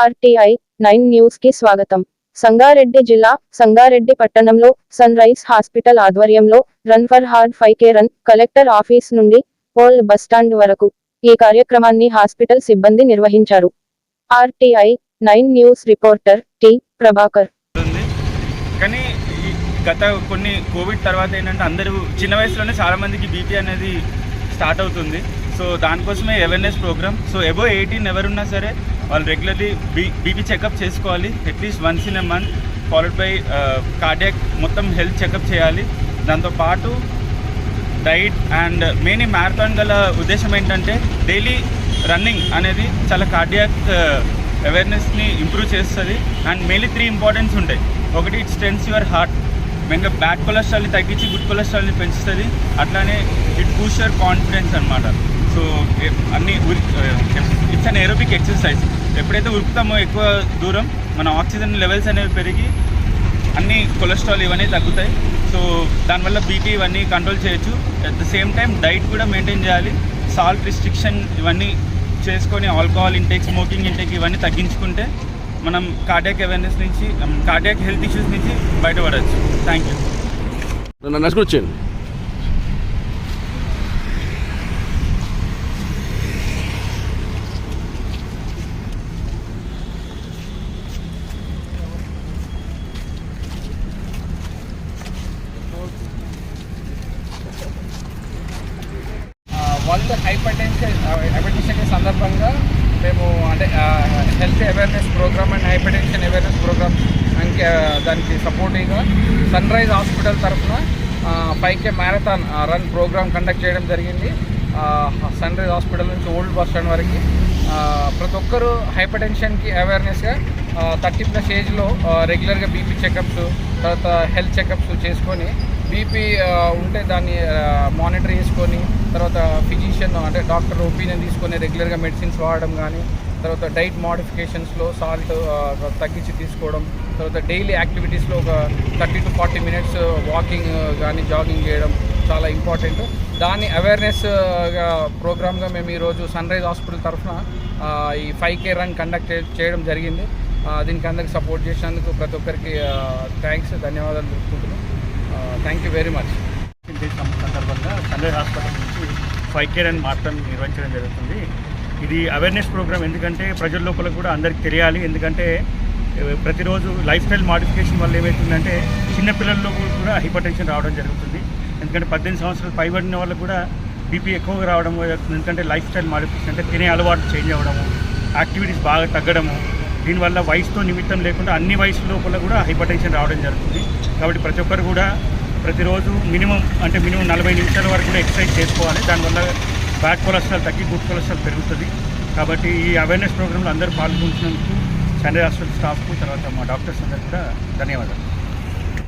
RTI nine న్యూస్కి స్వాగతం. సంగారెడ్డి జిల్లా సంగారెడ్డి పట్టణంలో సన్ రైజ్ హాస్పిటల్ ఆధ్వర్యంలో run for heart five K run collector office నుండి ఓల్డ్ బస్టాండ్ వరకు ఈ కార్యక్రమాన్ని హాస్పిటల్ సిబ్బంది నిర్వహించారు. RTI nine news reporter T Prabhakar. కానీ గత కొన్ని కోవిడ్ తర్వాత ఏంటంటే అందరూ చిన్న వయసులోనే చాలా మందికి బీపీ అనేది స్టార్ట్ అవుతుంది. సో దానికోసమే awareness program so above eighteen ఎవరున్నా సరే వాళ్ళు రెగ్యులర్లీ బీ బీపీ చెకప్ చేసుకోవాలి at least once in a month followed by cardiac మొత్తం హెల్త్ చెకప్ చేయాలి. దాంతోపాటు డైట్ అండ్ మెయిన్ uh, ఈ మ్యారథాన్ గల ఉద్దేశం ఏంటంటే డైలీ రన్నింగ్ అనేది చాలా కార్డియాక్ అవేర్నెస్ని ఇంప్రూవ్ చేస్తుంది. అండ్ మెయిన్లీ త్రీ ఇంపార్టెన్స్ ఉంటాయి. ఒకటి ఇట్ స్ట్రెన్స్ యువర్ హార్ట్ మెయిన్గా బ్యాడ్ కొలెస్ట్రాల్ని తగ్గించి గుడ్ కొలెస్ట్రాల్ని పెంచుతుంది. అట్లానే ఇట్ బూస్ట్ యువర్ కాన్ఫిడెన్స్ అనమాట సో అన్ని ఇట్స్ అన్ ఏరోబిక్ ఎక్సర్సైజ్ ఎప్పుడైతే ఉరుకుతామో ఎక్కువ దూరం మన ఆక్సిజన్ లెవెల్స్ అనేవి పెరిగి అన్ని కొలెస్ట్రాల్ ఇవన్నీ తగ్గుతాయి. సో దానివల్ల బీపీ ఇవన్నీ కంట్రోల్ చేయొచ్చు. At the same time diet కూడా మెయింటైన్ చేయాలి. సాల్ట్ రిస్ట్రిక్షన్ ఇవన్నీ చేసుకొని ఆల్కహాల్ ఇంటేక్ స్మోకింగ్ ఇంటేక్ ఇవన్నీ తగ్గించుకుంటే మనం కార్డియాక్ అవేర్నెస్ నుంచి కార్డియాక్ హెల్త్ ఇష్యూస్ నుంచి బయటపడవచ్చు థ్యాంక్ యూ నన్ను నడుచుకొచ్చాను వరల్డ్ హైపర్ టెన్షన్ సందర్భంగా మేము అంటే health awareness program and hypertension awareness program అంకే దానికి సపోర్టింగ్గా సన్ రైజ్ హాస్పిటల్ తరఫున పైకే మ్యారథాన్ రన్ ప్రోగ్రామ్ కండక్ట్ చేయడం జరిగింది. సన్ రైజ్ హాస్పిటల్ నుంచి ఓల్డ్ బస్ స్టాండ్ వరకు. ప్రతి ఒక్కరూ హైపర్ టెన్షన్కి అవేర్నెస్గా థర్టీ ప్లస్ ఏజ్లో రెగ్యులర్గా బీపీ చెకప్స్ తర్వాత హెల్త్ చెకప్స్ చేసుకొని బీపీ ఉంటే దాన్ని మానిటర్ చేసుకొని తర్వాత ఫిజిషియన్ అంటే డాక్టర్ ఒపీనియన్ తీసుకొని రెగ్యులర్గా మెడిసిన్స్ వాడడం కానీ తర్వాత డైట్ మోడిఫికేషన్స్లో సాల్ట్ తగ్గించి తీసుకోవడం తర్వాత డైలీ యాక్టివిటీస్లో ఒక thirty to forty minutes walking కానీ జాగింగ్ చేయడం చాలా ఇంపార్టెంట్. దాన్ని అవేర్నెస్ ప్రోగ్రామ్గా మేము ఈరోజు సన్ రైజ్ హాస్పిటల్ తరఫున ఈ ఫైవ్ కే రన్ కండక్ట్ చేయడం జరిగింది. దీనికి అందరికి సపోర్ట్ చేసినందుకు ప్రతి ఒక్కరికి థ్యాంక్స్ ధన్యవాదాలు తెలుపుకుంటున్నాం. థ్యాంక్ యూ వెరీ మచ్ సందర్భంగా సన్ రైజ్ హాస్పిటల్ నుంచి ఫైవ్ కే రన్ మాత్రం నిర్వహించడం జరుగుతుంది. ఇది అవేర్నెస్ ప్రోగ్రామ్ ఎందుకంటే ప్రజల లోపల కూడా అందరికి తెలియాలి. ఎందుకంటే ప్రతిరోజు లైఫ్ స్టైల్ మాడిఫికేషన్ వల్ల ఏమవుతుందంటే చిన్నపిల్లల్లో కూడా హైపర్ టెన్షన్ రావడం జరుగుతుంది. ఎందుకంటే పద్దెనిమిది సంవత్సరాలు పైబడిన వాళ్ళు కూడా బీపీ ఎక్కువగా రావడం ఎందుకంటే లైఫ్ స్టైల్ మారిపోతుంది. అంటే తినే అలవాటు చేంజ్ అవ్వడము యాక్టివిటీస్ బాగా తగ్గడము. దీనివల్ల వయసుతో నిమిత్తం లేకుండా అన్ని వయసు లోపల కూడా హైపర్ టెన్షన్ రావడం జరుగుతుంది. కాబట్టి ప్రతి ఒక్కరు కూడా ప్రతిరోజు మినిమం అంటే మినిమం నలభై నిమిషాల వరకు కూడా ఎక్సర్సైజ్ చేసుకోవాలి. దానివల్ల బ్యాడ్ కొలెస్ట్రాల్ తగ్గి గుడ్ కొలెస్ట్రాల్ పెరుగుతుంది. కాబట్టి ఈ అవేర్నెస్ ప్రోగ్రాంలో అందరూ పాల్గొంటున్నందుకు సండే హాస్పిటల్ స్టాఫ్కు తర్వాత మా డాక్టర్స్ అందరికీ కూడా ధన్యవాదాలు.